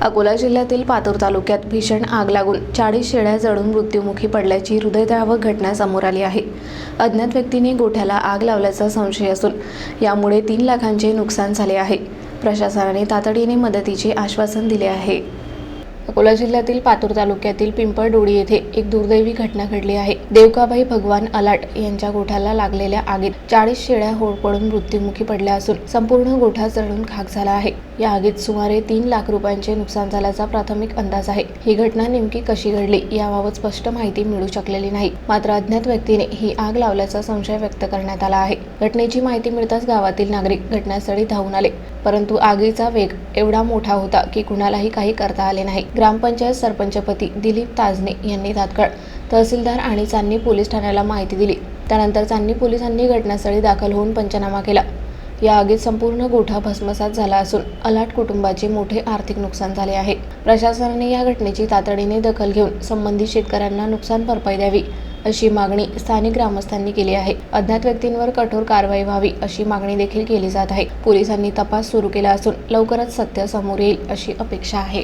अकोला जिल्ह्यातील पातूर तालुक्यात भीषण आग लागून चाळीस शेळ्या जळून मृत्युमुखी पडल्याची हृदयद्रावक घटना समोर आली आहे. अज्ञात व्यक्तीने गोठ्याला आग लावल्याचा संशय असून यामुळे तीन लाखांचे नुकसान झाले आहे. प्रशासनाने तातडीने मदतीचे आश्वासन दिले आहे. अकोला जिल्ह्यातील पातूर तालुक्यातील पिंपळडोळी येथे एक दुर्दैवी घटना घडली आहे. देवकाबाई भगवान अलाट यांच्या गोठ्याला लागलेल्या आगीत चाळीस शेळ्या होरपळून मृत्युमुखी पडल्या असून संपूर्ण गोठा जळून खाक झाला आहे. या आगीत सुमारे तीन लाख रुपयांचे नुकसान झाल्याचा प्राथमिक अंदाज आहे. ही घटना नेमकी कशी घडली याबाबत स्पष्ट माहिती मिळू शकलेली नाही. मात्र अज्ञात व्यक्तीने ही आग लावल्याचा संशय व्यक्त करण्यात आला आहे. घटनेची माहिती मिळताच गावातील नागरिक घटनास्थळी धावून आले. परंतु आगीचा वेग एवढा मोठा होता की कुणालाही काही करता आले नाही. ग्रामपंचायत सरपंचपती दिलीप ताजने यांनी तात्काळ तहसीलदार आणि चांदणी पोलीस ठाण्याला माहिती दिली. त्यानंतर चांदणी पोलिसांनी घटनास्थळी दाखल होऊन पंचनामा केला. या आगीत संपूर्ण गोठा भस्मसात झाला असून अलाट कुटुंबाचे मोठे आर्थिक नुकसान झाले आहे. प्रशासनाने या घटनेची तातडीने दखल घेऊन संबंधित शेतकऱ्यांना नुकसान भरपाई द्यावी अशी मागणी स्थानिक ग्रामस्थांनी केली आहे. अज्ञात व्यक्तींवर कठोर कारवाई व्हावी अशी मागणी देखील केली जात आहे. पोलिसांनी तपास सुरू केला असून लवकरच सत्य समोर येईल अशी अपेक्षा आहे.